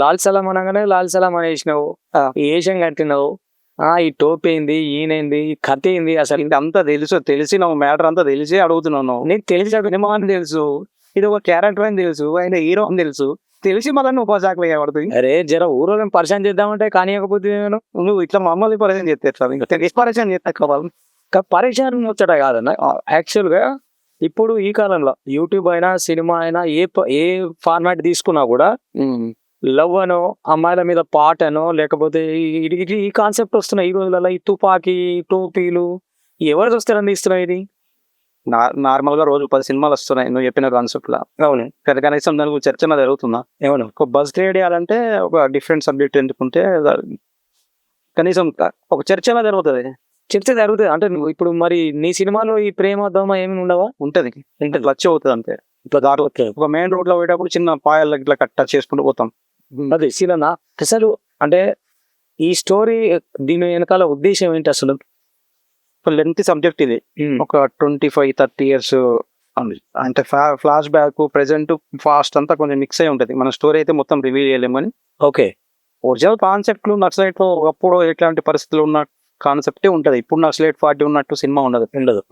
లాల్ సలాం అనగానే లాల్ సలాం అనేసినావు. ఈ ఏషం కట్టినావు. ఆ ఈ టోప్ ఏంది? ఈయనేంది? ఈ కథ ఏంది? అసలు అంతా తెలుసు తెలిసి నువ్వు మ్యాటర్ అంతా తెలిసి అడుగుతున్నావు నువ్వు. నీకు తెలిసి సినిమా అని తెలుసు ఇది ఒక క్యారెక్టర్ అని తెలుసు ఆయన హీరో అని తెలుసు. తెలిసి మళ్ళీ నువ్వు ఉపశాఖలు పడుతుంది అరే జర ఊరోళ్ళని పరిచయం చేద్దామంటే కానియకపోతే నేను. నువ్వు ఇట్లా మమ్మల్ని పరిచయం చేస్తే ఇంకా తెలిసి పరిచయం చేస్తే ఇంకా పరిచయం వచ్చట కాదన్న యాక్చువల్గా ఇప్పుడు ఈ కాలంలో యూట్యూబ్ అయినా సినిమా అయినా ఏ ఏ ఫార్మాట్ తీసుకున్నా కూడా లవ్ అనో అమ్మాయిల మీద పాట అనో లేకపోతే ఈ- కాన్సెప్ట్ వస్తున్నాయి ఈ రోజులలో ఈ తుపాకీ టోపీలు ఎవరు చూస్తారని ఇస్తున్నాయి ఇది? నార్మల్గా రోజు పది సినిమాలు వస్తున్నాయి నువ్వు చెప్పిన కాన్సెప్ట్ లా. అవును. కానీ కనీసం దాని గురించి చర్చ జరుగుతుందా? ఏమను ఒక బస్ క్రియేట్ చేయాలంటే ఒక డిఫరెంట్ సబ్జెక్ట్ ఎందుకుంటే కనీసం ఒక చర్చ అనేది జరుగుతుంది. చర్చ జరుగుతుంది. అంటే నువ్వు ఇప్పుడు మరి నీ సినిమాలో ఈ ప్రేమ దోమ ఏమి ఉండవా? ఉంటది. ఇంకా లచ్చ అవుతుంది అంతే. ఇట్లా దారి ఒక మెయిన్ రోడ్లో పోయేటప్పుడు చిన్న పాయలు ఇట్లా కట్ చేసుకుంటూ పోతాం. అదే సీలన్న అసలు అంటే ఈ స్టోరీ దీని వెనకాల ఉద్దేశం ఏంటి అసలు? లెంత్ సబ్జెక్ట్ ఇది. ఒక ట్వంటీ ఫైవ్ థర్టీ ఇయర్స్ అంటే ఫ్లాష్ బ్యాక్ ప్రెసెంట్ ఫాస్ట్ అంతా కొంచెం మిక్స్ అయి ఉంటది. మన స్టోరీ అయితే మొత్తం రివీల్ చేయలేము కానీ ఓకే. ఒరిజినల్ కాన్సెప్ట్లు నక్సలైట్లో ఒకప్పుడు ఎట్లాంటి పరిస్థితులు ఉన్న కాన్సెప్టే ఉంటది. ఇప్పుడు నక్సలైట్ పార్టీ ఉన్నట్టు సినిమా ఉండదు. ఉండదు.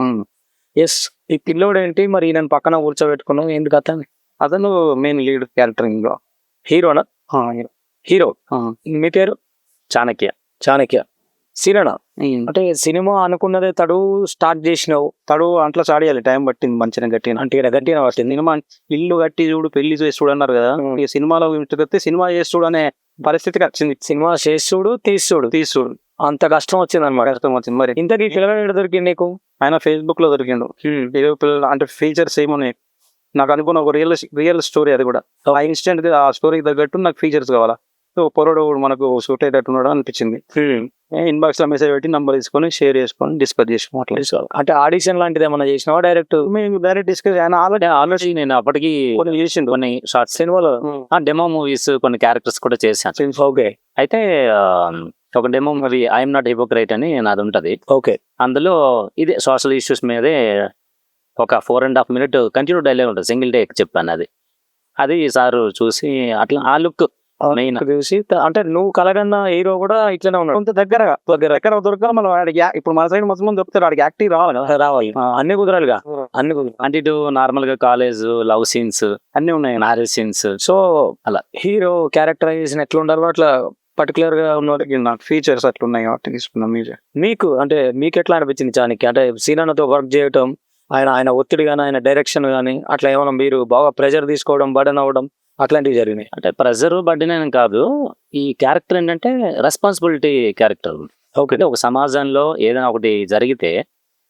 ఎస్ ఈ పిల్లోడు ఏంటి? మరి నేను పక్కన కూర్చోబెట్టుకున్నావు ఎందుకు అతను అతను మెయిన్ లీడ్ క్యారెక్టర్ ఇందులో. హీరోనా హీరో. మీ పేరు? చాణక్య. చాణక్య. ఉమ్. అంటే సినిమా అనుకున్నదే తడు స్టార్ట్ చేసినావు. తడు అంట్లో చాడియాలి టైం పట్టింది మంచిగా గట్టిన అంటే ఈడ గట్టిగా పట్టింది సినిమా ఇల్లు కట్టి చూడు పెళ్ళి చేసి చూడు అన్నారు కదా. ఈ సినిమాలో ఇంటికి సినిమా చేసి చూడు అనే పరిస్థితికి వచ్చింది. సినిమా చేసి చూడు తీసి చూడు. తీసి చూడు. అంత కష్టం వచ్చింది అనమాట కష్టం వచ్చింది మరి. ఇంతకీ పిల్లగాడు దొరికింది నీకు? ఆయన ఫేస్బుక్లో దొరికిండు. పిల్లలు అంటే ఫీచర్స్ ఏమున్నాయి? నాకు అనుకున్న ఒక రియల్ రియల్ స్టోరీ అది కూడా. ఆ ఇన్స్టెంట్గా ఆ స్టోరీకి తగ్గట్టు నాకు ఫీచర్స్ కావాలా. సో పొరడు మనకు సూట్ అయ్యేటట్టు ఉన్నాడు అనిపించింది. ఇన్బాక్స్లో మెసేజ్ పెట్టి నంబర్ తీసుకొని షేర్ చేసుకొని డిస్కస్ చేసుకుని అట్లా. అంటే ఆడిషన్ లాంటిది ఏమన్నా చేసినావా డైరెక్ట్ మేము డైరెక్ట్ డిస్కస్ ఆల్రెడీ ఆల్రెడీ నేను అప్పటికి కొన్ని చేసిండు. కొన్ని షార్ట్స్ సినిమాలో డెమో మూవీస్ కొన్ని క్యారెక్టర్స్ కూడా చేశాను. ఓకే అయితే ఒక demo movie I'm not hypocrite అని నాది ఉంటది. ఓకే అందులో ఇదే సోషల్ ఇష్యూస్ మీదే ఒక four and half minute continue dialogue ఉంటుంది. సింగిల్ డే చెప్పాను అది. అది సార్ చూసి అట్లా ఆ లుక్ మెయిన్ చూసి అంటే నువ్వు కలగన్న హీరో కూడా ఇట్లనే ఉన్నాడు. కొంత దగ్గరగా దగ్గర దొరకాలి మనం వాడికి యా- ఇప్పుడు మన సైడ్ మొత్తం దొరుకుతాడు వాడికి యాక్టివ్ రావాలి కదా. రావాలి. అన్ని కుదరాలిగా. అన్ని కుదరాలి. అంటే ఇటు నార్మల్గా కాలేజ్ లవ్ సీన్స్ అన్ని ఉన్నాయి. మ్యారేజ్ సీన్స్ సో అలా. హీరో క్యారెక్టరైజేషన్ ఎట్లా ఉండాలో అట్లా పర్టికులర్గా ఉన్న వాడికి నాకు ఫీచర్స్ అట్లా ఉన్నాయి కాబట్టి తీసుకున్నాం మ్యూజిక్ మీకు అంటే మీకు ఎట్లా అనిపించింది చానికి అంటే సీనాతో వర్క్ చేయటం ఆయన ఆయన ఒత్తిడి కానీ ఆయన డైరెక్షన్ కానీ అట్లా ఏమైనా మీరు బాగా ప్రెజర్ తీసుకోవడం బడన్ అవ్వడం అట్లాంటివి జరిగినాయి? అంటే ప్రెజర్ బర్డెన్ కాదు. ఈ క్యారెక్టర్ ఏంటంటే రెస్పాన్సిబిలిటీ క్యారెక్టర్ ఓకే ఒక సమాజంలో ఏదైనా ఒకటి జరిగితే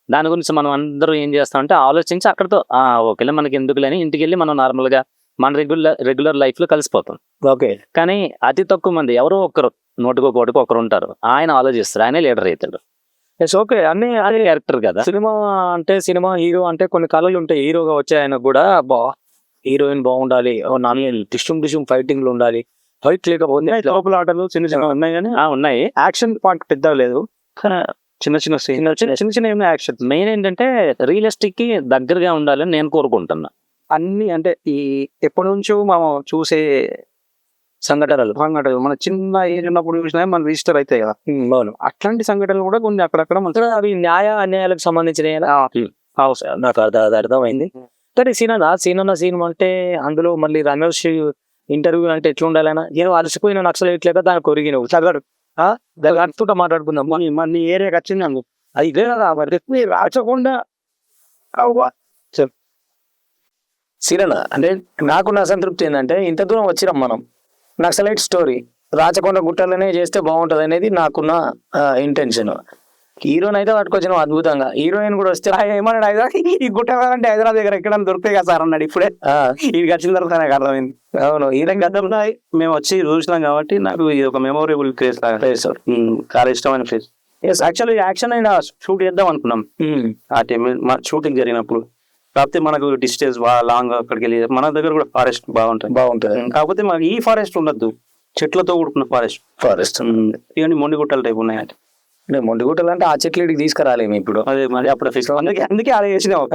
దాని గురించి మనం అందరూ ఏం చేస్తామంటే ఆలోచించి అక్కడతో ఆ ఓకేలే మనకి ఎందుకులేని ఇంటికి వెళ్ళి మనం నార్మల్గా మన రెగ్యులర్ రెగ్యులర్ లైఫ్లో కలిసిపోతాం. ఓకే కానీ అతి తక్కువ మంది ఎవరో ఒకరు నోటుకో కోటికి ఒకరు ఉంటారు. ఆయన ఆలోచిస్తారు. ఆయనే లీడర్ అవుతాడు. ఎస్ ఓకే అన్ని అదే క్యారెక్టర్ కదా. సినిమా అంటే సినిమా హీరో అంటే కొన్ని కళలు ఉంటాయి. హీరోగా వచ్చే ఆయనకు కూడా బా హీరోయిన్ బాగుండాలి. నాన్న డిషుమ్ డిషుమ్ ఫైటింగ్లు ఉండాలి. ఫైట్ లేకపోతే లోపల ఆటలు చిన్న చిన్న ఉన్నాయి కానీ ఉన్నాయి. యాక్షన్ పార్ట్ పెద్దగా లేదు. చిన్న చిన్న సీన్ చిన్న చిన్న చిన్న ఏమైనా యాక్షన్ మెయిన్ ఏంటంటే రియలిస్టిక్కి దగ్గరగా ఉండాలని నేను కోరుకుంటున్నా. అన్ని అంటే ఈ ఎప్పటి నుంచో మనం చూసే సంఘటనలు. సంఘటనలు. మన చిన్న ఏజ్ ఉన్నప్పుడు చూసినా మన రిజిస్టర్ అవుతాయి కదా. అవును. అట్లాంటి సంఘటనలు కూడా కొన్ని అక్కడక్కడ మన అవి న్యాయ అన్యాయాలకు సంబంధించిన నాకు అర్థం అర్థమైంది. కానీ సీన్ అన్న సీన్ అన్న సీన్ అంటే అందులో మళ్ళీ రమేష్ ఇంటర్వ్యూ అంటే ఎట్లా ఉండాలన్నా ఏదో అలసిపోయిన నక్సలు ఎట్లేక దానికి కొరిగినవు చదవడు దాని అర్థంతో మాట్లాడుకుందాం. మన నీ ఏరియాకి వచ్చింది అందుకు అది ఇదే కదా మరి. రాచకుండా అవ్వ. సీరణ అంటే నాకున్న అసంతృప్తి ఏంటంటే ఇంత దూరం వచ్చినాం మనం. నక్సలైట్ స్టోరీ. రాచకొండ గుట్టలనే చేస్తే బాగుంటది అనేది నాకున్న ఇంటెన్షన్ హీరోని అయితే పట్టుకొచ్చినాం అద్భుతంగా. హీరోయిన్ కూడా వస్తే ఏమన్నాడు హైదరాబాద్ ఈ గుట్ట అంటే హైదరాబాద్ దగ్గర ఎక్కడ దొరుకుతాయి కదా సార్? అన్నాడు ఇప్పుడే. ఇది వచ్చిన తర్వాత నాకు అర్థమైంది. అవును హీరోయిన్ గతం మేము వచ్చి చూసినాం కాబట్టి నాకు ఇది ఒక మెమొరబుల్ ప్లేస్ ప్లేస్ చాలా ఇష్టమైన ప్లేస్ ఎస్ యాక్చువల్లీ యాక్షన్ అయినా షూట్ చేద్దాం అనుకున్నాం. ఆ టైం షూటింగ్ జరిగినప్పుడు. కాకపోతే మనకు డిస్టెన్స్ బాగా లాంగ్ అక్కడికి వెళ్ళి మన దగ్గర కూడా ఫారెస్ట్ బాగుంటుంది బాగుంటది కాకపోతే మాకు ఈ ఫారెస్ట్ ఉండద్దు. చెట్లతో కూడుకున్న ఫారెస్ట్ ఫారెస్ట్ ఇవన్నీ మొండిగుట్టల టైప్ ఉన్నాయి అంటే. మొండి గుట్టలు అంటే ఆ చెట్లు ఇడికి తీసుకురాలేము ఇప్పుడు. అదే మరి అప్పుడు అందుకే అందుకే అలా చేసిన ఒక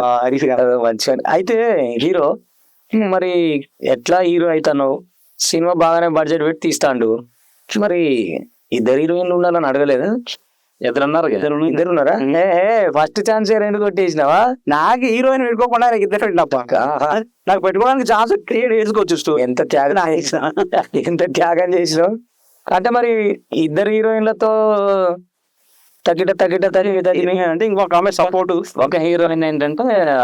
మంచిగా. అయితే హీరో మరి ఎట్లా హీరో అవుతాను సినిమా బాగానే బడ్జెట్ పెట్టి తీస్తాండు. మరి ఇద్దరు హీరోయిన్లు ఉండాలని అడగలేదు? ఎదురున్నారు కదా ఇద్దరు ఇద్దరు ఉన్నారా ఫస్ట్ ఛాన్స్ రెండు కొట్టేసినావా? నాకు హీరోయిన్ పెట్టుకోకుండా నాకు ఇద్దరు పెట్టినప్ప నాకు పెట్టుకోవడానికి ఛాన్స్ క్రియేట్ చేసుకోవచ్చు ఎంత త్యాగం ఎంత త్యాగం చేసినావు అంటే మరి ఇద్దరు హీరోయిన్లతో తగిట తగిట తగిట తగిన అంటే ఇంకొక ఆమె సపోర్ట్ ఒక హీరోయిన్ ఏంటంటే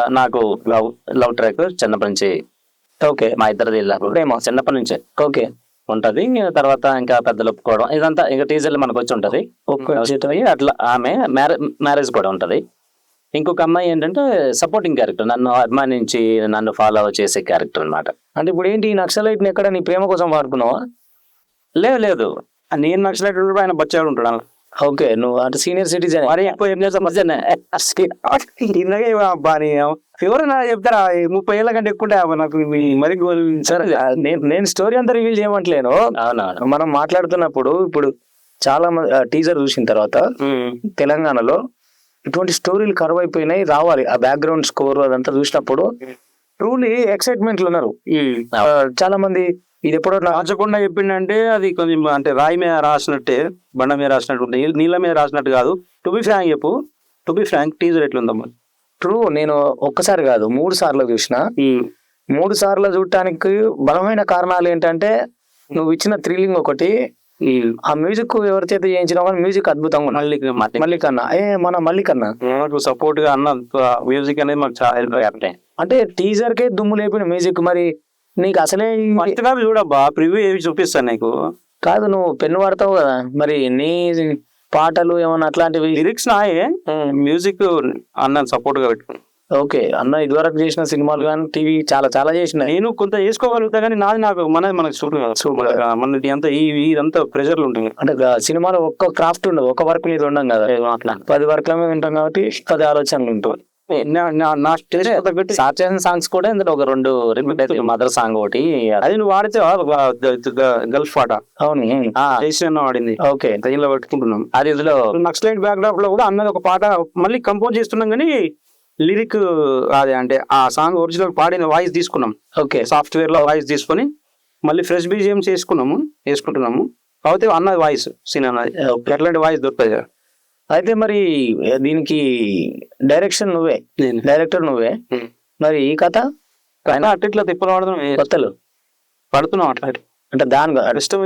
నాకు లవ్ లవ్ ట్రాక్ చిన్నప్పటి నుంచి ఓకే. మా ఇద్దరిది ప్రేమ. చిన్నప్పటి నుంచే. ఓకే. ఉంటది. తర్వాత ఇంకా పెద్దలు ఒప్పుకోవడం. ఇదంతా ఇంకా టీజర్లు మనకు వచ్చి ఉంటది. అట్లా ఆమె మ్యారేజ్ కూడా ఉంటది. ఇంకొక అమ్మాయి ఏంటంటే సపోర్టింగ్ క్యారెక్టర్ నన్ను అభిమానించి నన్ను ఫాలో చేసే క్యారెక్టర్ అన్నమాట. అంటే ఇప్పుడు ఏంటి ఈ నక్సలైట్ని ఎక్కడ నీ ప్రేమ కోసం వాడుకున్నావా? లేదు లేదు. నేను నచ్చినట్టు ఆయన బచ్చాడు ఉంటాడు. ఓకే. నువ్వు అంటే సీనియర్ సిటిజన్ మరి ఎక్కువ ఏం చేస్తాం మధ్యనే ఎవరైనా చెప్తారా? ముప్పై ఏళ్ళ కంటే ఎక్కువ ఉంటాయా? నాకు మరి సరే నేను స్టోరీ అంతా రివీల్ చేయమంటలేను. మనం మాట్లాడుతున్నప్పుడు ఇప్పుడు చాలా మంది టీజర్ చూసిన తర్వాత తెలంగాణలో ఇటువంటి స్టోరీలు కరువు అయిపోయినాయి రావాలి. ఆ బ్యాక్గ్రౌండ్ స్కోర్ అదంతా చూసినప్పుడు ట్రూలీ ఎక్సైట్మెంట్ ఉన్నారు. ఆ, చాలా మంది ఇది ఎప్పుడో రాచకుండా చెప్పిండంటే అది కొంచెం అంటే రాయి మీద రాసినట్టే బండ మీద రాసినట్టు నీళ్ళ మీద రాసినట్టు కాదు. టు బి ఫ్రాంక్ చెప్పు టు బి ఫ్రాంక్ టీజర్ ఎట్లుందమ్మా? ట్రూ నేను ఒక్కసారి కాదు మూడు సార్లు చూసిన. మూడు సార్లు చూడటానికి బలమైన కారణాలు ఏంటంటే నువ్వు ఇచ్చిన థ్రిల్లింగ్ ఒకటి ఆ మ్యూజిక్ ఎవరి చేత చేయించినా కానీ మ్యూజిక్ అద్భుతంగా మళ్ళీ మళ్ళీ మల్లికన్న. ఏ మన మల్లికన్న. నాకు సపోర్ట్గా అన్న మ్యూజిక్ అనేది మాకు చాలా హెల్ప్ కరెక్టే అంటే టీజర్ కే దుమ్ము లేపిన మ్యూజిక్ మరి నీకు అసలే ఫస్ట్ చూడబ్బా ప్రివ్యూ ఏవి చూపిస్తాను నీకు. కాదు నువ్వు పెన్ను వాడతావు కదా. మరి నీ పాటలు ఏమన్నా అట్లాంటివి? లిరిక్స్ నాయే. మ్యూజిక్ అన్న సపోర్ట్గా పెట్టుకున్నాను ఓకే. అన్న ఇదివరకు చేసిన సినిమాలు కానీ టీవీ చాలా చాలా చేసినాయి. నేను కొంత వేసుకోగలుగుతా కానీ నాది నాకు మనది మనకు సూట్ మనది అంతా ఈ ఇదంతా ప్రెషర్లు ఉంటుంది అంటే సినిమాలో ఒక్క క్రాఫ్ట్ ఉండదు. ఒక వర్క్ మీద ఉండం కదా. అట్లా. పది వర్క్ల మీద ఉంటాం కాబట్టి పది ఆలోచనలు ఉంటాయి. నా- సాంగ్స్ కూడా ఇందులో ఒక రెండు రిపీట్ అయితే మదర్ సాంగ్ ఒకటి. అది నువ్వు వాడితే గల్ఫ్ పాట. అవును. చేసిన వాడింది ఓకే. ట్రైన్లో పెట్టుకుంటున్నాం. అది ఇందులో నక్సలైట్ బ్యాక్డ్రాప్లో కూడా అన్నది ఒక పాట మళ్ళీ కంపోజ్ చేస్తున్నాం కానీ లిరిక్ అదే అంటే ఆ సాంగ్ ఒరిజినల్ పాడిన వాయిస్ తీసుకున్నాం. ఓకే. సాఫ్ట్వేర్లో వాయిస్ తీసుకొని మళ్ళీ ఫ్రెష్ బీజిఎం చేసుకున్నాము వేసుకుంటున్నాము. కాకపోతే అన్నది వాయిస్ సీన్ అన్నది. ఎట్లాంటి వాయిస్ దొరుకుతుంది. అయితే మరి దీనికి డైరెక్షన్ నువ్వే. డైరెక్టర్ నువ్వే. మరి ఈ కథ? అయినా అట్లా ఇట్లా తిప్పలు పడుతున్నాం కొత్తలు. పడుతున్నాం అట్లా అంటే. దాని ఇష్టం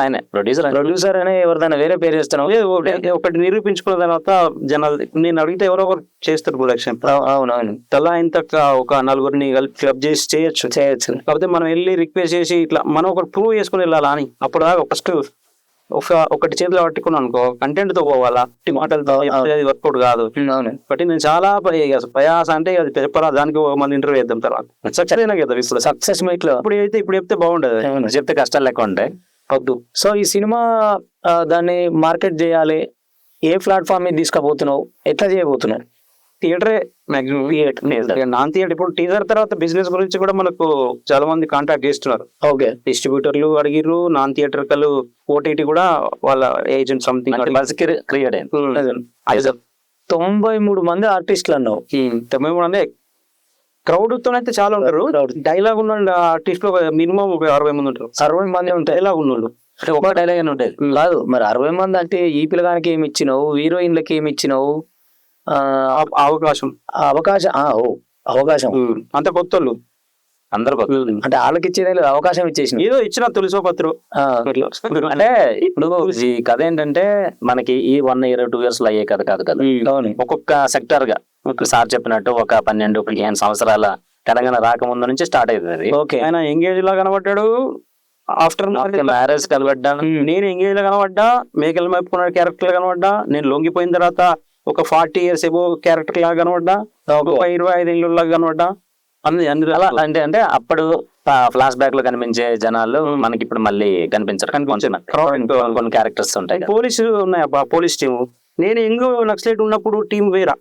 ఆయన. ప్రొడ్యూసర్ ప్రొడ్యూసర్ అనే ఎవరిదైనా వేరే పేరు చేస్తున్నావు ఒకటి- నిరూపించుకున్న తర్వాత జనాలు నేను అడిగితే ఎవరో ఒకరు చేస్తారు ప్రొడక్షన్ అవును అవును తలా ఇంత ఒక నలుగురిని కలిపి క్లబ్ చేసి చేయొచ్చు. చేయొచ్చు. కాకపోతే మనం వెళ్ళి రిక్వెస్ట్ చేసి ఇట్లా మనం ఒకటి ప్రూవ్ చేసుకుని వెళ్ళాలా అని? అప్పుడు దాకా ఫస్ట్ ఒక ఒకటి చేతిలో పట్టుకున్నాను అనుకో కంటెంట్తో పోవాలా? మాటలతో అది వర్కౌట్ కాదు. Hmm, అవును. బట్ నేను చాలా ప్రయాస అంటే అది చెప్పరా? దానికి ఒక మంది ఇంటర్వ్యూ చేద్దాం తర్వాత. సక్సెస్ అయినా కదా ఇప్పుడు. సక్సెస్ మీట్లో. ఇప్పుడు అయితే ఇప్పుడు చెప్తే బాగుండదు. చెప్తే కష్టాలు లెక్క ఉంటాయి. వద్దు. సో ఈ సినిమా దాన్ని మార్కెట్ చేయాలి. ఏ ప్లాట్ఫామ్ మీద తీసుకుపోతున్నావు? ఎట్లా చేయబోతున్నావు? థియేటరే మాక్సిమం నాన్ థియేటర్. ఇప్పుడు టీజర్ తర్వాత బిజినెస్ గురించి కూడా మనకు చాలా మంది కాంటాక్ట్ చేస్తున్నారు. ఓకే. డిస్ట్రిబ్యూటర్లు అడిగిర్రు నాన్ థియేటర్ కలు ఓటీటీ కూడా వాళ్ళ ఏజెంట్ సంథింగ్ క్రియేట్ అయింది. తొంభై మూడు మంది ఆర్టిస్టులు అన్నావు. తొంభై మూడు అంటే క్రౌడ్తో అయితే చాలా ఉంటారు. డైలాగ్ ఉన్న ఆర్టిస్ట్లో మినిమం ఒక అరవై మంది ఉంటారు. అరవై మంది ఉంటాయి డైలాగ్ ఉన్నోళ్ళు ఒక డైలాగ్ అని ఉండేది కాదు మరి అరవై మంది అంటే ఈ పిల్లగానికి ఏమి ఇచ్చినావు? హీరోయిన్లకి ఏమి ఇచ్చినావు? అవకాశం. ఆ అవకాశం ఆ, ఓ అవకాశం. అంత కొత్త వాళ్ళు అందరు అంటే వాళ్ళకి ఇచ్చేదే లేదు అవకాశం ఇచ్చేసిన ఏదో ఇచ్చిన తొలిసో పత్రు అంటే ఇప్పుడు ఈ కథ ఏంటంటే మనకి ఈ వన్ ఇయర్ టూ ఇయర్స్లో అయ్యే కథ కాదు కదా. ఒక్కొక్క సెక్టర్గా ఒక సార్ చెప్పినట్టు ఒక పన్నెండు పదిహేను సంవత్సరాల తెలంగాణ రాకముందు నుంచి స్టార్ట్ అవుతుంది అది. ఓకే. ఆయన ఎంగేజ్ లా కనబడ్డాడు. ఆఫ్టర్ మ్యారేజ్ కలబడ్డా నేను ఎంగేజ్ లా కనబడ్డా. మేకలు మేపుకున్న క్యారెక్టర్ లా కనబడ్డా. నేను లొంగిపోయిన తర్వాత ఒక ఫార్టీ ఇయర్స్ ఎబో క్యారెక్టర్ లాగా కనబడ్డా ఒక ఇరవై ఐదు ఏళ్ళ లాగా కనబడ్డా. అన్ని అన్ని అలా అంటే అంటే అప్పుడు ఫ్లాష్ బ్యాక్లో కనిపించే జనాలు మనకి ఇప్పుడు మళ్ళీ కనిపించరు. కనిపించరు. కొన్ని- క్యారెక్టర్స్ ఉంటాయి కదా. పోలీసులు ఉన్నాయబ్బా పోలీస్ టీం నేను ఎంగో నక్సలైట్ ఉన్నప్పుడు టీం వేరా.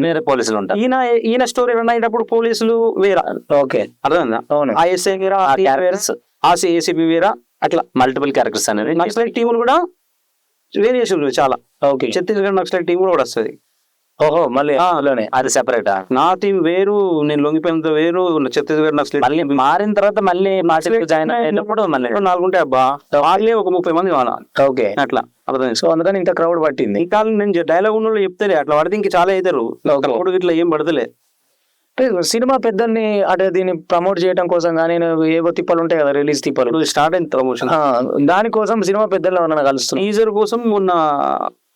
వేరే పోలీసులు ఉంటారు. ఈయన ఈయన స్టోరీ రన్ అయ్యేటప్పుడు పోలీసులు వేరా. ఓకే. అర్థమైందా? ఆ ఎస్ఐ వేరా ఆ ఏసీబీ వేరా అట్లా. మల్టిపుల్ క్యారెక్టర్స్ అనేది నక్సలైట్ టీములు కూడా వేరియేషన్ చాలా. ఓకే ఛత్తీస్గఢ్ నక్సలైట్ టీం కూడా వస్తుంది. ఓహో మళ్ళీ అది సెపరేటా నా టీం వేరు నేను లొంగిపోయినంత వేరు ఛత్తీస్గఢ్ నక్సలైట్ మళ్ళీ మారిన తర్వాత మళ్ళీ మా జాయిన్ అయినప్పుడు మళ్ళీ. నాలుగు ఉంటాయి అబ్బా వాళ్ళే ఒక ముప్పై మంది కావాలి ఓకే అట్లా అర్థం సో అందుకని ఇంత క్రౌడ్ పట్టింది. ఇంకా నేను డైలాగ్ ఉన్న వాళ్ళు చెప్తారే అట్లా పడితే ఇంకా చాలా అవుతారు. అప్పుడు ఇట్లా ఏం పడతలే. సినిమా పెద్దల్ని అంటే దీన్ని ప్రమోట్ చేయడం కోసం కానీ ఏవో తిప్పలు ఉంటాయి కదా రిలీజ్ తిప్పలు. స్టార్ట్ అయింది ప్రమోషన్ దానికోసం సినిమా పెద్దలు కలుస్తున్నాయి టీజర్ కోసం మొన్న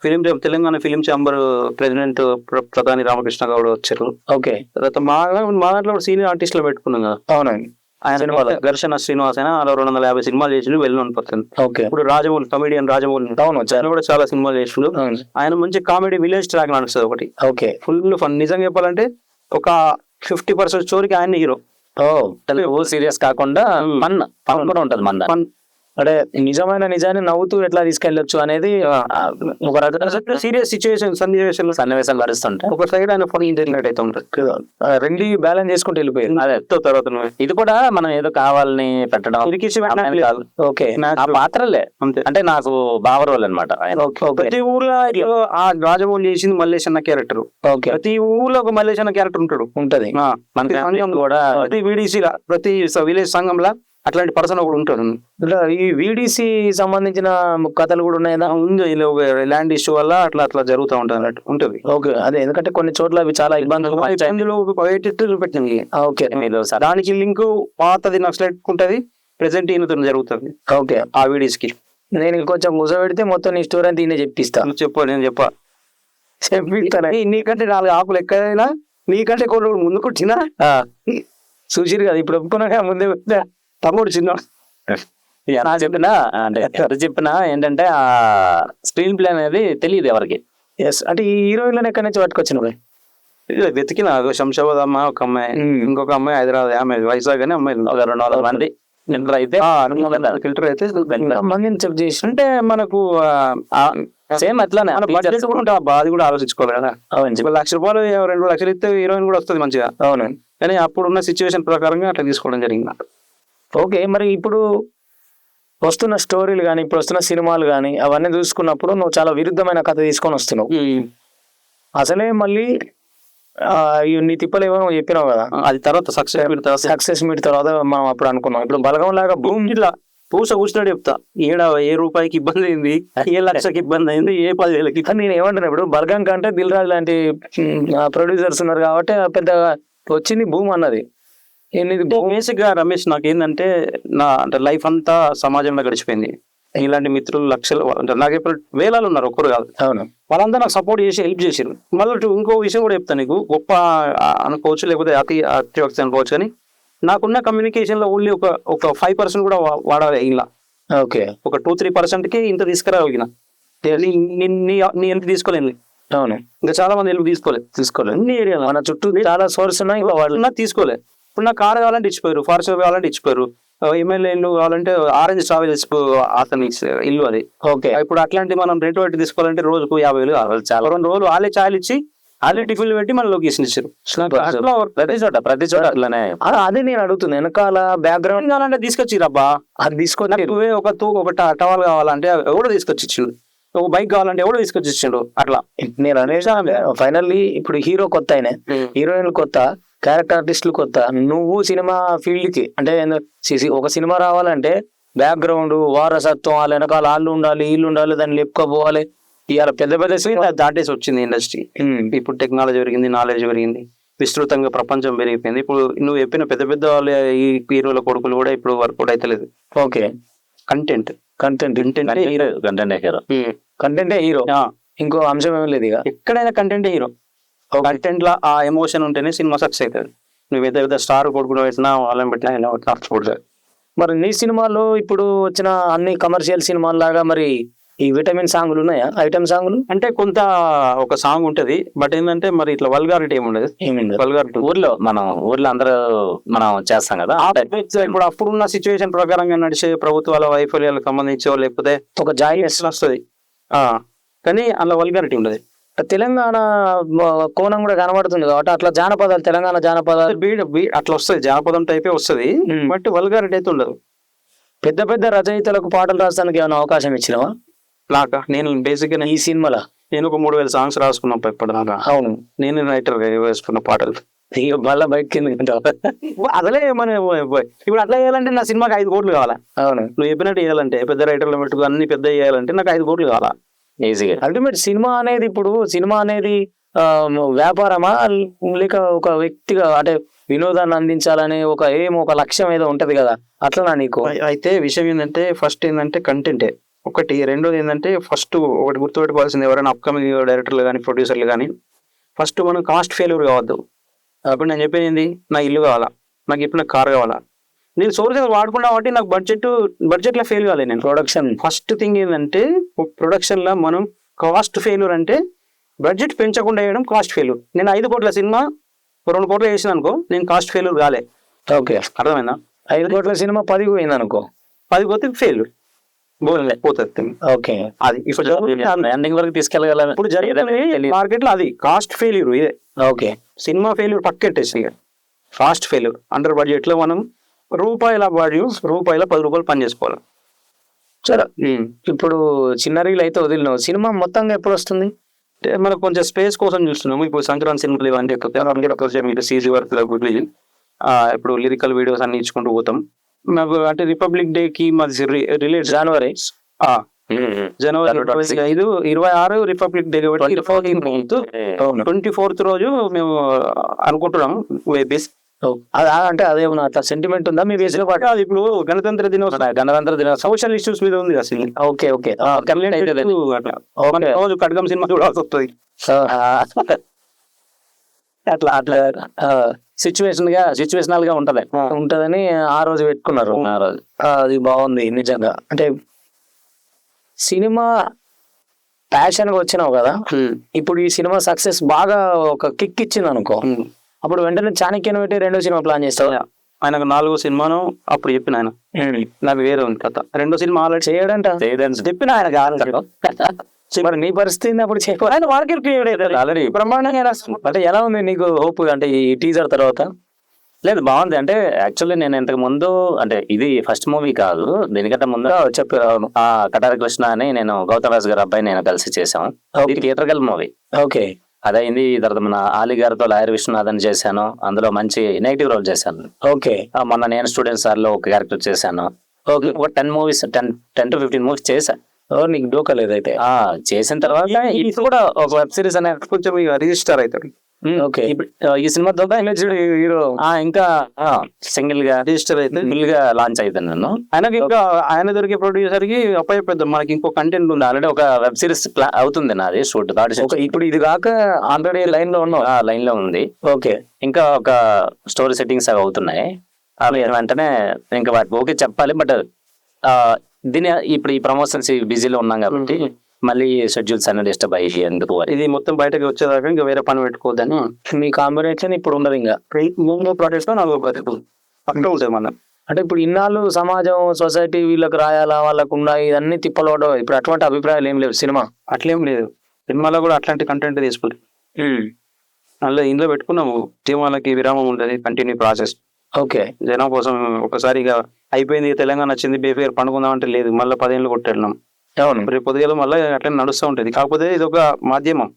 film Telangana film chamber president ప్ర- ప్రధాని రామకృష్ణ గౌడ్ వచ్చారు. ఓకే. తర్వాత మా మా దాంట్లో సీనియర్ ఆర్టిస్ట్లో పెట్టుకున్నాం కదా. అవునండి. ఆయన. ఘర్షణ శ్రీనివాస్ అయినా అలా రెండు వందల యాభై సినిమాలు చేసిండు వెళ్ళి పర్సన్ ఓకే. ఇప్పుడు రాజమౌళి కమెడియన్ రాజమౌళి. అవును ఆయన కూడా చాలా సినిమాలు చేసిండు. ఆయన మంచి కామెడీ విలేజ్ ట్రాక్ నడుస్తుంది ఒకటి. ఓకే. ఫుల్ ఫన్ నిజంగా చెప్పాలంటే ఒక ఫిఫ్టీ పర్సెంట్ స్టోరీకి ఆయన హీరో ఓ సీరియస్ కాకుండా. ఫన్ ఫన్ కూడా ఉంటది మన అంటే నిజమైన నిజాన్ని నవ్వుతూ ఎట్లా తీసుకెళ్ళొచ్చు అనేది ఒక రకమైన సీరియస్ సిచ్యువేషన్ సన్నివేషన్ సన్నివేశాలు. భరిస్తుంటే. ఒక సైడ్ ఆయన ఫన్ ఇంటర్నెట్ అయితే ఉంటుంది. రెండు బ్యాలెన్స్ చేసుకుంటూ వెళ్ళిపోయారు. అదే. తర్వాత ఇది కూడా మనం ఏదో కావాలని పెట్టడం. ఓకే. ఆ. పాత్రలే. అంతే. అంటే నాకు బావ రోల్ అనమాట ప్రతి ఊర్లో ఆ రాజమౌళి చేసింది మల్లేష్ అన్న క్యారెక్టర్ ఓకే. ప్రతి ఊర్లో ఒక మల్లేష్ అన్న క్యారెక్టర్ ఉంటాడు. ఉంటది. కూడా ప్రతి విడిసి ప్రతి విలేజ్ సంఘంలో అట్లాంటి పర్సన్ ఒకడు ఉంటాడు. ఈ వీడిసి సంబంధించిన కథలు కూడా ఉన్నాయా. ఉంది ల్యాండ్ ఇష్యూ వల్ల అట్లా అట్లా జరుగుతూ ఉంటుంది అన్నట్టు ఉంటుంది. ఓకే. అదే ఎందుకంటే కొన్ని చోట్ల అవి చాలా ఇబ్బందులు ఆ, ఓకే. దానికి లింక్ పాతది నక్సలైట్ ఉంటది. ప్రెసెంట్ ఈయనతో జరుగుతుంది. ఓకే. ఆ వీడియోస్కి నేను ఇంకొంచెం కూర్చోబెడితే మొత్తం నీ స్టోరీ అంతా ఈయన చెప్పిస్తా. చెప్పు నేను చెప్పా. చెప్పిస్తాను ఈ నీకంటే నాలుగు ఆకులు ఎక్కడైనా నీకంటే కొన్ని ముందుకు వచ్చినా చూసిరు కదా ఇప్పుడు ఒప్పుకున్నాక ముందే చెప్తా. తమ్ముడు చిన్న ఎంత చెప్పినా? అంటే ఎంత చెప్పినా ఏంటంటే ఆ స్క్రీన్ ప్లే అనేది తెలియదు ఎవరికి. ఎస్ అంటే ఈ హీరోయిన్లను ఎక్కడి నుంచి పట్టుకొచ్చిన వెతికిన శంషాబాద్ అమ్మాయి ఒక అమ్మాయి మ్మ్. ఇంకొక అమ్మాయి హైదరాబాద్ ఆమె వైజాగ్ అని అమ్మాయి. ఒక రెండు వందల మంది. నిద్ర అయితే ఫిల్టర్ అయితే మందిని చెక్ చేసి? అంటే మనకు సేమ్ అట్లానే బడ్జెట్ కూడా ఉంటుంది అబ్బా, అది కూడా ఆలోచించుకోవాలి కదా. అవును. లక్ష రూపాయలు రెండు లక్షలు ఇస్తే హీరోయిన్ కూడా వస్తుంది మంచిగా. అవును. కానీ అప్పుడున్న సిచ్యువేషన్ ప్రకారంగా అట్లా తీసుకోవడం జరిగింది. ఓకే మరి ఇప్పుడు వస్తున్న స్టోరీలు కానీ ఇప్పుడు వస్తున్న సినిమాలు కానీ అవన్నీ చూసుకున్నప్పుడు నువ్వు చాలా విరుద్ధమైన కథ తీసుకొని వస్తున్నావు. అసలే మళ్ళీ నీ తిప్పలు ఏమో చెప్పినావు కదా. అది తర్వాత సక్సెస్ సక్సెస్ మీట్ తర్వాత మనం అప్పుడు అనుకున్నాం. ఇప్పుడు బలగం లాగా భూమి ఇట్లా పూస కూర్చున్నాడు చెప్తా. ఏడ ఏ రూపాయికి ఇబ్బంది అయింది? ఏ లక్షకి ఇబ్బంది అయింది? ఏ పదివేలకి కానీ నేను ఏమంటున్నా ఇప్పుడు బలగం కంటే దిల్ రాజు లాంటి ప్రొడ్యూసర్స్ ఉన్నారు కాబట్టి ఆ పెద్ద వచ్చింది భూమి అన్నది. బేసిక్గా రమేష్ నాకు ఏంటంటే నా అంటే లైఫ్ అంతా సమాజంలో గడిచిపోయింది. ఇలాంటి మిత్రులు లక్షలు అంటే నాకు ఇప్పుడు వేలాలు ఉన్నారు ఒక్కరు కాదు. అవును. వాళ్ళందరూ నాకు సపోర్ట్ చేసి హెల్ప్ చేసారు మళ్ళీ ఇంకో విషయం కూడా చెప్తాను నీకు. గొప్ప అనుకోవచ్చు లేకపోతే అతి అతివక్తి అనుకోవచ్చు కానీ నాకున్న కమ్యూనికేషన్లో ఓన్లీ ఒక ఒక ఫైవ్ పర్సెంట్ కూడా వాడాలి ఇలా ఓకే. ఒక టూ త్రీ పర్సెంట్కి ఇంత తీసుకురాగలిగిన. నీ- నీ నీ నీ హెల్ప్ తీసుకోలేదు అవును. ఇంకా చాలా మంది హెల్ప్ తీసుకోలేదు. తీసుకోలేదు ఏరియాలో మన చుట్టూ చాలా సోర్స్ ఉన్నాయి వాళ్ళు. ఉన్నా తీసుకోలే. ఇప్పుడు నాకు కార్ కావాలంటే ఇచ్చిపోయారు ఫారెస్ట్ కావాలంటే ఇచ్చిపోయారు ఎమ్మెల్యే ఇల్లు కావాలంటే ఆరెంజ్ ట్రావెల్స్ అతని ఇల్లు అది. ఓకే. ఇప్పుడు అట్లాంటి మనం రెంట్ పెట్టి తీసుకోవాలంటే రోజుకు యాభై వేలు కావాలి చాలా. రెండు రోజులు వాళ్ళే ఛాయలు ఇచ్చి వాళ్ళే టిఫిన్ పెట్టి మన లొకేషన్ ఇచ్చారు. అట్లా ప్రతి చోట ప్రతి చోట అట్లానే. అదే నేను అడుగుతున్నా వెనకాల బ్యాక్గ్రౌండ్ కావాలంటే తీసుకొచ్చిరబ్బా అది తీసుకొని ఒక తూ ఒక టవల్ కావాలంటే ఎవడో తీసుకొచ్చి ఇచ్చిండు ఒక బైక్ కావాలంటే ఎవడో తీసుకొచ్చి ఇచ్చిండు అట్లా. నేను అనేది ఫైనల్లీ ఇప్పుడు హీరో కొత్త ఆయన. హీరోయిన్లు కొత్త. క్యారెక్టర్ ఆర్టిస్టులు కొత్త. నువ్వు సినిమా ఫీల్డ్కి అంటే ఒక సినిమా రావాలంటే బ్యాక్గ్రౌండ్ వారసత్వం వాళ్ళ వెనకాల వాళ్ళు ఉండాలి వీళ్ళు ఉండాలి దాన్ని లేపుకోపోవాలి ఇవాళ పెద్ద పెద్ద సినిమా దాటేసి వచ్చింది ఇండస్ట్రీ ఇప్పుడు టెక్నాలజీ పెరిగింది నాలెడ్జ్ పెరిగింది. విస్తృతంగా ప్రపంచం పెరిగిపోయింది. ఇప్పుడు నువ్వు చెప్పిన పెద్ద పెద్ద వాళ్ళ ఈ హీరోల కొడుకులు కూడా ఇప్పుడు వర్కౌట్ అవుతలేదు okay. Content content content hero content hero కంటెంటే hero ఇంకో అంశం ఏం లేదు ఇక. ఎక్కడైనా కంటెంట్ హీరో కంటెంట్లో ఆ ఎమోషన్ ఉంటేనే సినిమా సక్సెస్ అవుతుంది నువ్వు ఏదో ఏదో స్టార్ కొడుకుని పెట్టినా వాళ్ళని పెట్టినా ఇలా చూడలేదు మరి నీ సినిమాలో ఇప్పుడు వచ్చిన అన్ని కమర్షియల్ సినిమాల లాగా మరి ఈ విటమిన్ సాంగ్లు ఉన్నాయా? ఐటమ్ సాంగ్లు అంటే కొంత ఒక సాంగ్ ఉంటది బట్ ఏంటంటే మరి ఇట్లా వల్గారిటీ ఏమి ఉండదు. ఏమి వల్గారిటీ ఊర్లో మనం ఊర్లో అందరూ మనం చేస్తాం కదా. ఇప్పుడు అప్పుడున్న సిచ్యువేషన్ ప్రకారంగా నడిచే ప్రభుత్వాల వైఫల్యాలకు సంబంధించో లేకపోతే ఒక జాయినెస్ వస్తుంది కానీ అందులో వల్గారిటీ ఉండదు. తెలంగాణ కోణం కూడా కనబడుతుంది కాబట్టి అట్లా జానపదాలు తెలంగాణ జానపదాలు. బీడ్ బీ- అట్లా వస్తుంది జానపదం టైపే వస్తుంది. బట్ వల్గారిటీ అయితే ఉండదు. పెద్ద పెద్ద రచయితలకు పాటలు రాసడానికి ఏమైనా అవకాశం ఇచ్చినావా? లాగా నేను బేసిక్గా ఈ సినిమాలో? నేను ఒక మూడు వేల సాంగ్స్ రాసుకున్నాం ఇప్పటిదాకా అవును. నేను రైటర్ వేసుకున్న పాటలు. ఇక మళ్ళా బయటకి అంటావు? అసలే మన ఇప్పుడు అట్లా చేయాలంటే నా సినిమాకి ఐదు కోట్లు కావాలా? అవును. నువ్వు చెప్పినట్టు చేయాలంటే పెద్ద రైటర్లు పెట్టుకు అన్ని పెద్ద చేయాలంటే నాకు ఐదు కోట్లు కావాలా? ఈజీగా అల్టిమేట్ సినిమా అనేది ఇప్పుడు సినిమా అనేది ఆ, వ్యాపారమా? లేక ఒక వ్యక్తిగా అంటే వినోదాన్ని అందించాలనే ఒక ఏం ఒక లక్ష్యం ఏదో ఉంటది కదా? అట్లనా నీకు? అయి- అయితే విషయం ఏంటంటే ఫస్ట్ ఏంటంటే కంటెంటే ఒకటి. రెండోది ఏంటంటే ఫస్ట్ ఒకటి గుర్తుపెట్టుకోవాల్సింది ఎవరైనా అప్కమింగ్ డైరెక్టర్లు కానీ ప్రొడ్యూసర్లు కానీ ఫస్ట్ మనం కాస్ట్ ఫెయిల్యూర్ కావద్దు. అప్పుడు నేను చెప్పేది ఏంది? నా ఇల్లు కావాలా? నాకు ఇప్పుడు నాకు కార్ కావాలా? నేను సోర్సెస్ వాడుకున్నా కాబట్టి నాకు బడ్జెట్ బడ్జెట్లో ఫెయిల్ కాలేదు నేను. ప్రొడక్షన్ ఫస్ట్ థింగ్ ఏంటంటే ప్రొడక్షన్లో మనం కాస్ట్ ఫెయిల్యూర్ అంటే బడ్జెట్ పెంచకుండా వేయడం కాస్ట్ ఫెయిల్యూర్ నేను ఐదు కోట్ల సినిమా రెండు కోట్లు వేసిన అనుకో నేను కాస్ట్ ఫెయిల్యూర్ కాలే. ఓకే. అర్థమైందా? ఐదు కోట్ల సినిమా పది పోయింది అనుకో. పది పోతే ఫెయిల్యూర్ పోతుంది. ఓకే. అది ఇప్పుడు జరుగుతుంది. అంతే. ఎండింగ్ వరకు తీసుకెళ్ళగల. ఇప్పుడు మార్కెట్లో అది కాస్ట్ ఫెయిల్యూర్ ఇదే. ఓకే. సినిమా ఫెయిల్యూర్ పక్కెట్టేసి కాస్ట్ ఫెయిల్యూర్ అండర్ బడ్జెట్లో మనం రూపాయల బడ్జెట్ రూపాయల పది రూపాయలు పని చేసుకోవాలి. సరే ఇప్పుడు చిన్న రీల్ అయితే వదిలినావు. సినిమా మొత్తంగా ఎప్పుడు వస్తుంది? అంటే మనకు కొంచెం స్పేస్ కోసం చూస్తున్నాము. ఇప్పుడు సంక్రాంతి సినిమాలు ఇవన్నీ కొంచెం సీజీ వర్క్ ఇప్పుడు లిరికల్ వీడియోస్ అన్ని ఇచ్చుకుంటూ పోతాం. అంటే రిపబ్లిక్ డే కి మాది రిలేట్ జనవరి జనవరి ఐదు ఇరవై ఆరు రిపబ్లిక్ డే కాబట్టి ట్వంటీ ఫోర్త్ రోజు మేము అనుకుంటున్నాం. అంటే అదేమన్నా అట్లా సెంటిమెంట్ ఉందా? మీ లో పాటు అది ఇప్పుడు గణతంత్ర దినోత్సవం. గణతంత్ర దినోత్సవం. సోషల్ ఇష్యూస్ మీద ఉంది అసలు ఓకే ఓకే. రోజు ఖడ్గం సినిమా చూడాల్సి వస్తుంది. అట్లా అట్లా సిచ్యువేషన్గా సిచ్యువేషనల్గా ఉంటది. ఉంటదని ఆ రోజు పెట్టుకున్నారు. ఆ రోజు. అది బాగుంది నిజంగా. అంటే సినిమా ప్యాషన్గా వచ్చినావు కదా? ఇప్పుడు ఈ సినిమా సక్సెస్ బాగా ఒక కిక్ ఇచ్చింది అనుకో అప్పుడు వెంటనే చాణక్యను పెట్టి రెండో సినిమా ప్లాన్ చేస్తావు. ఆయనకు నాలుగో సినిమాను అప్పుడు చెప్పిన ఆయన. నాకు వేరే ఉంది కథ. రెండో సినిమా ఆల్రెడీ చేయడంట. చెప్పిన ఆయన మరి నీ పరిస్థితి అప్పుడు ఆయన అవుతారు ఆల్రెడీ బ్రహ్మాండంగా. అంటే ఎలా ఉంది నీకు హోప్ అంటే ఈ టీజర్ తర్వాత? లేదు బాగుంది. అంటే యాక్చువల్లీ నేను ఇంతకు ముందు అంటే ఇది ఫస్ట్ మూవీ కాదు. దీనికంటే ముందు చెప్పు కటార కృష్ణ అని నేను గౌతమ్ రాజు గారి అబ్బాయి నేను కలిసి చేసాం ఇది థియేటర్కల్ మూవీ ఓకే. అదైంది తర్వాత మన ఆలి గారితో లాయర్ విశ్వనాథన్ చేశాను. అందులో మంచి నెగిటివ్ రోల్ చేశాను. ఓకే. మొన్న నేను స్టూడెంట్ సార్లో ఒక క్యారెక్టర్ చేశాను. ఓకే. ఒక ten movies ten ten to fifteen movies చేశాను నీకు డోకలేదు అయితే ఆ చేసిన తర్వాత ఇది కూడా ఒక వెబ్ సిరీస్ అనే కొంచెం రిజిస్టర్ అవుతాడు. ఓకే. ఈ సినిమా ద్వారా హీరో ఇంకా సింగిల్గా రిజిస్టర్ అయితే. ఫుల్గా లాంచ్ అవుతాను నేను ఆయనకి ఇంకా ఆయన దొరికే ప్రొడ్యూసర్కి పెద్ద మనకి ఇంకో కంటెంట్ ఉంది. ఆల్రెడీ ఒక వెబ్ సిరీస్ అవుతుంది నాది షూట్ ఒక ఇప్పుడు ఇది కాక ఆల్రెడీ లైన్లో ఉన్నావు. లైన్లో ఉంది. ఓకే. ఇంకా ఒక స్టోరీ సెట్టింగ్స్ అవి అవుతున్నాయి. అవి వెంటనే ఇంకా వాటికి ఓకే చెప్పాలి బట్ దీని ఇప్పుడు ఈ ప్రమోషన్స్ బిజీలో ఉన్నాం కాబట్టి మళ్ళీ షెడ్యూల్స్ అనేది డిస్టర్బ్ అయ్యి ఎందుకు అని. ఇది మొత్తం బయటకి వచ్చేదాకా ఇంకా వేరే పని పెట్టుకోవద్దని మీ కాంబినేషన్ ఇప్పుడు ఉండదు ఇంకా. మూడో ప్రాజెక్ట్స్లో నాకు బతుకు పక్క ఉంటుంది మన అంటే ఇప్పుడు ఇన్నాళ్ళు సమాజం సొసైటీ వీళ్ళకి రాయాలా వాళ్ళకు ఉన్నాయి ఇవన్నీ తిప్పలు ఇప్పుడు అటువంటి అభిప్రాయాలు ఏం లేవు. సినిమా అట్లేం లేదు. సినిమాలో కూడా అట్లాంటి కంటెంట్ తీసుకుంటాం అందులో ఇందులో పెట్టుకున్నాము. సినిమాలకి విరామం ఉంటుంది కంటిన్యూ ప్రాసెస్ ఓకే. జనం కోసం ఒకసారి ఇక అయిపోయింది తెలంగాణ వచ్చింది బేఫేర్ పండుకుందాం అంటే లేదు. మళ్ళీ పదేళ్ళు కొట్టెళ్ళినాం అవును. రేపు పొద్దుగల మళ్ళీ అట్లా నడుస్తూ ఉంటుంది. కాకపోతే ఇది ఒక మాధ్యమం.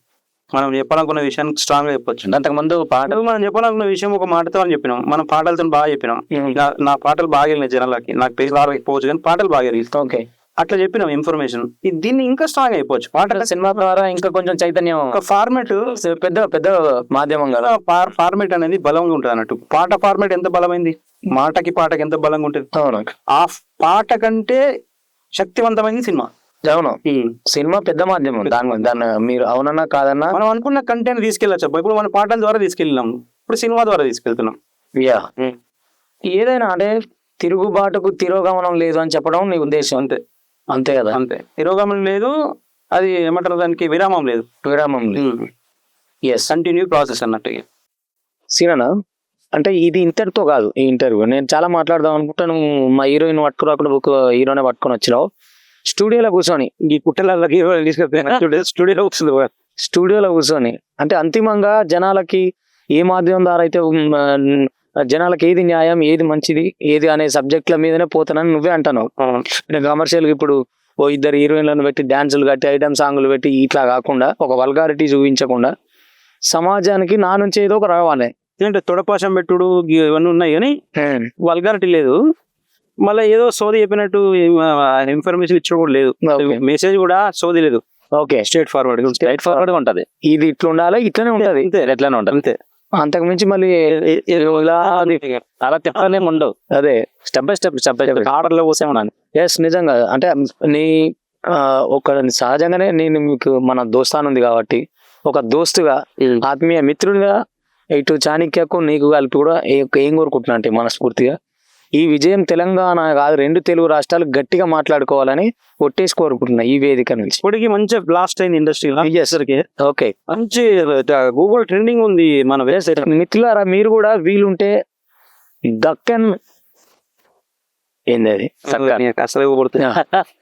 మనం చెప్పాలనుకున్న విషయాన్ని స్ట్రాంగ్గా చెప్పొచ్చు. అంతకుముందు పాట అంటే మనం చెప్పాలనుకున్న విషయం ఒక మాటతో అని చెప్పినాం. మనం పాటలతో బాగా చెప్పినాం. నా- పాటలు బాగా వెళ్ళినాయి జనాలకి. నాకు పేరు రాకపోవచ్చు కానీ పాటలు బాగా వెళ్ళి ఓకే. అట్లా చెప్పినాం ఇన్ఫర్మేషన్ దీన్ని ఇంకా స్ట్రాంగ్ అయిపోవచ్చు పాటల సినిమా ద్వారా ఇంకా కొంచెం చైతన్యం ఒక ఫార్మేట్ పెద్ద పెద్ద మాధ్యమం కదా. ఫార్మేట్ అనేది బలంగా ఉంటుంది అన్నట్టు. పాట ఫార్మేట్ ఎంత బలమైంది? మాటకి పాటకి ఎంత బలంగా ఉంటుంది? ఆ పాట కంటే శక్తివంతమైంది సినిమా. అవును. సినిమా పెద్ద మాధ్యమం. దాని దాన్ని మీరు అవునన్నా కాదన్నా మనం అనుకున్న కంటెంట్ తీసుకెళ్ళచ్చు. ఇప్పుడు మన పాటల ద్వారా తీసుకెళ్ళినాం. ఇప్పుడు సినిమా ద్వారా తీసుకెళ్తున్నాం. యా. ఏదైనా అంటే తిరుగుబాటుకు తిరోగమనం లేదు అని చెప్పడం నీ ఉద్దేశం. అంతే. అంతే కదా? అంతే. తిరోగమనం లేదు. అది ఏమంటారు దానికి? విరామం లేదు. విరామం లేదు. ఎస్ కంటిన్యూ ప్రాసెస్ అన్నట్టు సీనా అంటే ఇది ఇంటర్తో కాదు ఈ ఇంటర్వ్యూ నేను చాలా మాట్లాడదాం అనుకుంటాను మా హీరోయిన్ పట్టుకురాకుండా ఒక హీరోనే పట్టుకొని వచ్చినావు. స్టూడియోలో కూర్చొని ఈ పుట్టలకి స్టూడియోలో వస్తుంది స్టూడియోలో కూర్చొని అంటే అంతిమంగా జనాలకి ఏ మాధ్యమం ద్వారా అయితే జనాలకి ఏది న్యాయం ఏది మంచిది ఏది అనే సబ్జెక్టుల మీదనే పోతానని నువ్వే అంటున్నావు. నేను కమర్షియల్ ఇప్పుడు ఓ ఇద్దరు హీరోయిన్లను పెట్టి డాన్సులు కట్టి ఐటమ్ సాంగ్లు పెట్టి ఇట్లా కాకుండా ఒక వల్గారిటీ చూపించకుండా సమాజానికి నా నుంచి ఏదో ఒక రావాలి ఏంటంటే తొడపాశం పెట్టుడు ఇవన్నీ ఉన్నాయి కానీ వల్గారిటీ లేదు. మళ్ళీ ఏదో సోది చెప్పినట్టు ఇన్ఫర్మేషన్ ఇచ్చడం కూడా లేదు. మెసేజ్ కూడా సోది లేదు. ఓకే. స్ట్రేట్ ఫార్వర్డ్ స్ట్రైట్ ఫార్వర్డ్గా ఉంటది. ఇది ఇట్లా ఉండాలి? ఇట్లనే ఉంటది? అంతే. ఎట్లనే ఉంటది. అంతే. అంతకు మించి మళ్ళీ అలా తిప్పలేం ఉండవు. అదే. Step by step step by step ఆర్డర్లో పోసే ఉన్నాను ఎస్ నిజంగా. అంటే నీ ఒక సహజంగానే నేను మీకు మన దోస్తాన్ ఉంది కాబట్టి ఒక దోస్తుగా ఆత్మీయ మిత్రుడిగా ఇటు చాణక్యకు నీకు కలిపి కూడా ఏ- ఏం కోరుకుంటున్నా అంటే మనస్ఫూర్తిగా? ఈ విజయం తెలంగాణ కాదు రెండు తెలుగు రాష్ట్రాలు గట్టిగా మాట్లాడుకోవాలని ఒట్టేసి కోరుకుంటున్నా ఈ వేదిక నుంచి. ఇప్పటికి మంచి బ్లాస్ట్ అయింది ఇండస్ట్రీలో అందరికి. ఓకే మంచి గూగుల్ ట్రెండింగ్ ఉంది మన మిత్రులారా మీరు కూడా వీలుంటే దక్కన్ ఏంది అది? అసలు ఇవ్వబడుతుంది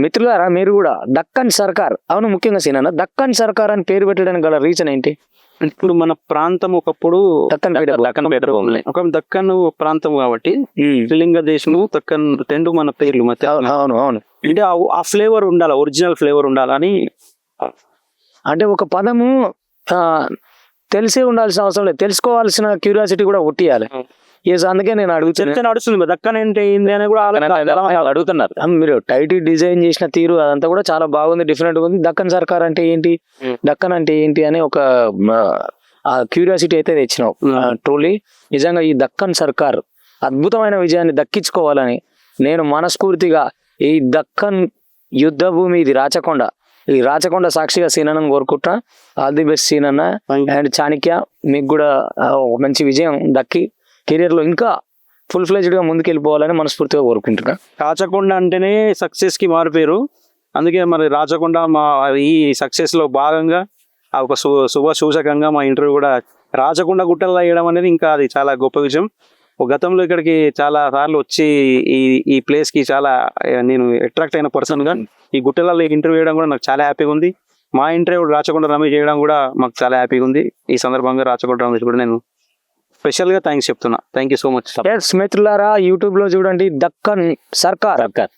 మిత్రులారా మీరు కూడా దక్కన్ సర్కార్. అవును ముఖ్యంగా సీనన్న దక్కన్ సర్కార్ అని పేరు పెట్టడానికి గల రీజన్ ఏంటి? ఇప్పుడు మన ప్రాంతం ఒకప్పుడు దక్కన్. దక్కన్. ఒక దక్కన్ ప్రాంతం కాబట్టి. త్రిలింగ దేశము దక్కన్ రెండు మన పేర్లు మధ్య. అవును అవును అంటే ఆ- ఫ్లేవర్ ఉండాలి ఒరిజినల్ ఫ్లేవర్ ఉండాలని? అంటే ఒక పదము తెలిసే ఉండాల్సిన అవసరం లేదు. తెలుసుకోవాల్సిన క్యూరియాసిటీ కూడా ఒట్టియాలి అందుకే నేను అడుగుతున్నా. నడుస్తుంది దక్కన్ ఏంది అని కూడా అడుగుతున్నారు. మీరు టైటిల్ డిజైన్ చేసిన తీరు అదంతా కూడా చాలా బాగుంది డిఫరెంట్ ఉంది. దక్కన్ సర్కార్ అంటే ఏంటి ఉమ్. దక్కన్ అంటే ఏంటి అని ఒక ఆ క్యూరియాసిటీ అయితే తెచ్చినావు. ట్రోలీ నిజంగా ఈ దక్కన్ సర్కార్ అద్భుతమైన విజయాన్ని దక్కించుకోవాలని నేను మనస్ఫూర్తిగా ఈ దక్కన్ యుద్ధ భూమి ఇది రాచకొండ. ఈ రాచకొండ సాక్షిగా సీనన్న కోరుకుంటా ఆల్ ది బెస్ట్ సీనన్న. అండ్ చాణక్య మీకు కూడా మంచి విజయం దక్కి. కెరియర్లో ఇంకా ఫుల్ ఫ్లెజ్డ్గా ముందుకు వెళ్ళిపోవాలని మనస్ఫూర్తిగా కోరుకుంటున్నా. రాచకొండ అంటేనే సక్సెస్కి మారిపోయారు అందుకే మరి రాచకొండ మా ఈ సక్సెస్లో భాగంగా ఆ ఒక శు శుభ సూచకంగా మా ఇంటర్వ్యూ కూడా రాచకొండ గుట్టలు వేయడం అనేది ఇంకా అది చాలా గొప్ప విషయం ఒక గతంలో ఇక్కడికి చాలా సార్లు వచ్చి ఈ ఈ ప్లేస్కి చాలా నేను అట్రాక్ట్ అయిన పర్సన్గా ఈ గుట్టలలో ఇంటర్వ్యూ చేయడం కూడా నాకు చాలా హ్యాపీగా ఉంది. మా ఇంటర్వ్యూ రాచకొండ రమేష్ చేయడం కూడా మాకు చాలా హ్యాపీగా ఉంది. ఈ సందర్భంగా రాచకొండ రమేష్ కూడా నేను స్పెషల్గా థ్యాంక్స్ చెప్తున్నా. Thank you so much. మిత్రులారా యూట్యూబ్లో చూడండి దక్కన్ సర్కార్. సర్కార్